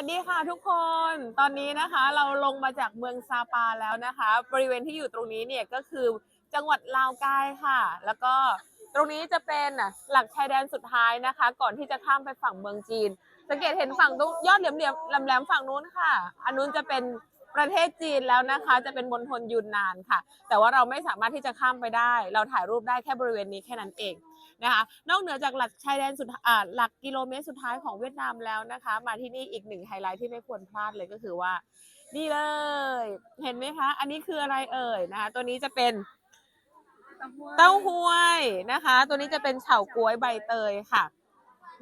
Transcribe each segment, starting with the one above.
วัสดีค่ะทุกคน ตอนนี้นะคะเราลงมาจากเมืองซาปาแล้วนะคะ บริเวณที่อยู่ตรงนี้เนี่ยก็คือจังหวัดลาวกายค่ะ แล้วก็ตรงนี้จะเป็นหลักชายแดนสุดท้ายนะคะ ก่อนที่จะข้ามไปฝั่งเมืองจีน สังเกตเห็นฝั่งตรงยอดเหลี่ยมเหลี่ยมๆแหลมๆฝั่งนู้นค่ะ อันนู้นจะเป็นประเทศจีนแล้วนะคะ จะเป็นมณฑลยูนนานค่ะ แต่ว่าเราไม่สามารถที่จะข้ามไปได้ เราถ่ายรูปได้แค่บริเวณนี้แค่นั้นเอง นะคะนอกเหนือจากหลักชายแดนสุดหลักกิโลเมตรสุดท้ายของเวียดนามแล้วนะคะ มาที่นี่อีกหนึ่งไฮไลท์ที่ไม่ควรพลาดเลยก็คือว่า นี่เลย เห็นไหมคะ อันนี้คืออะไรเอ่ยนะคะตัวนี้จะเป็นเต้าหวยนะคะ ตัวนี้จะเป็นเฉาก๊วยใบเตยค่ะ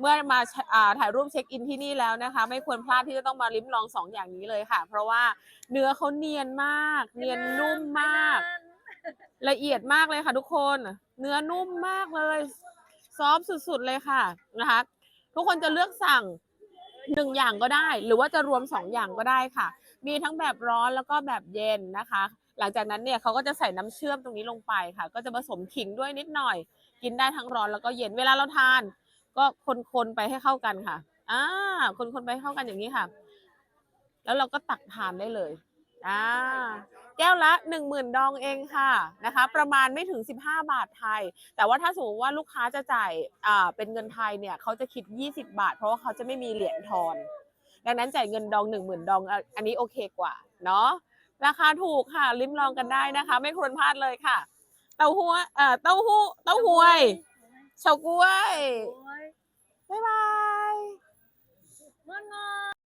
เมื่อมาอ่าถ่ายรูปเช็คอินที่นี่แล้วนะคะ ไม่ควรพลาดที่จะต้องมาลิ้มลองสองอย่างนี้เลยค่ะ เพราะว่าเนื้อเขาเนียนมาก เนียนนุ่มมาก ละเอียดมากเลยค่ะทุกคน เนื้อนุ่มมากเลยซอฟสุดๆเลยค่ะนะคะ ทุกคนจะเลือกสั่งหนึ่งอย่างก็ได้ หรือว่าจะรวมสองอย่างก็ได้ค่ะ มีทั้งแบบร้อนแล้วก็แบบเย็นนะคะ หลังจากนั้นเนี่ยเขาก็จะใส่น้ำเชื่อมตรงนี้ลงไปค่ะ ก็จะผสมขิงด้วยนิดหน่อย กินได้ทั้งร้อนแล้วก็เย็นเวลาเราทาน ก็คนๆไปให้เข้ากันค่ะอ่าคนๆไปให้เข้ากันอย่างนี้ค่ะ แล้วเราก็ตักทานได้เลยอ่า แก้วละ 1 0,000 ดองเองค่ะนะคะ ประมาณไม่ถึง 15 บาทไทย แต่ว่าถ้าสมมติว่าลูกค้าจะจ่ายอ่าเป็นเงินไทยเนี่ยเขาจะคิด 20 บาท เพราะว่าเขาจะไม่มีเหรียญทอน ดังนั้นจ่ายเงินดอง 10,000 ดองอะอันนี้โอเคกว่าเนาะราคาถูกค่ะลิ้มลองกันได้นะคะ ไม่ควรพลาดเลยค่ะ เต้าหู้เอ่อเต้าหู้เต้าหวยเฉาก๊วยบ๊ายบาย